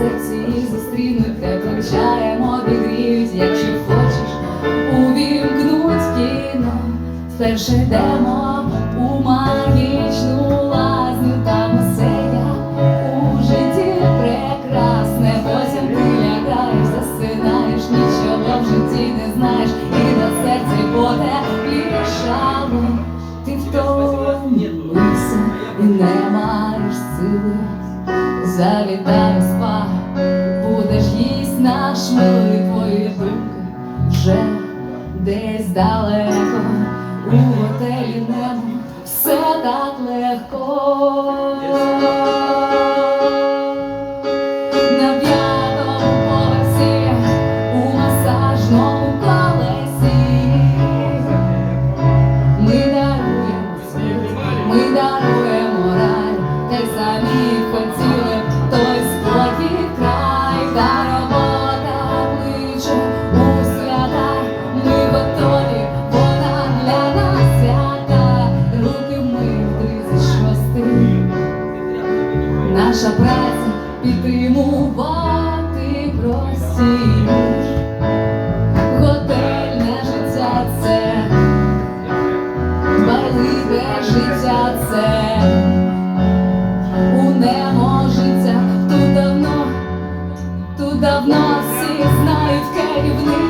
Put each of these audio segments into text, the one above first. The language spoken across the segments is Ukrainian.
серці зустрінуть, те чаєм відрізь, якщо хочеш, увімкнуть кіно, вперше йдемо у магічну лазню, там усе я у житті прекрасне, потім ти лягаєш, засинаєш, нічого в житті не знаєш, і на серці потепліє шалу, ти втомився і не маєш сили. Завітаю небо все так легко. Наша праця підтримувати простір. Готельне життя це, дбайливе життя це, у немо життя тут давно, тут давно всі знають керівництво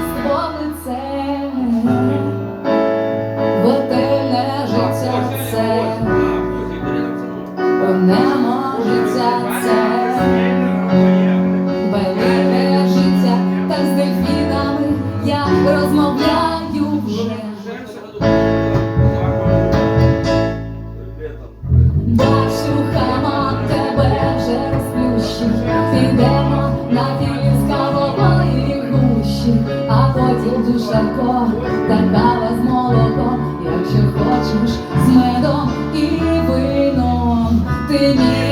з дельфінами я розмовляю вже. Хамам тебе вже розплющив Підемо на філі з гущі. А потім душарко та кава з молоком Якщо хочеш з медом і вином Ти міг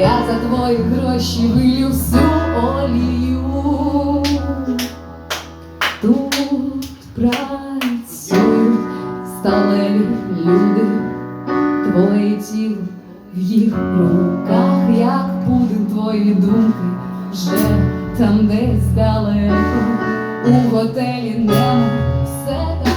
я за твої гроші вилю всю олію. Тут працюють сталеві люди, твоє тіло в їх руках, як будуть твої думки, вже там десь далеко, у готелі немо все так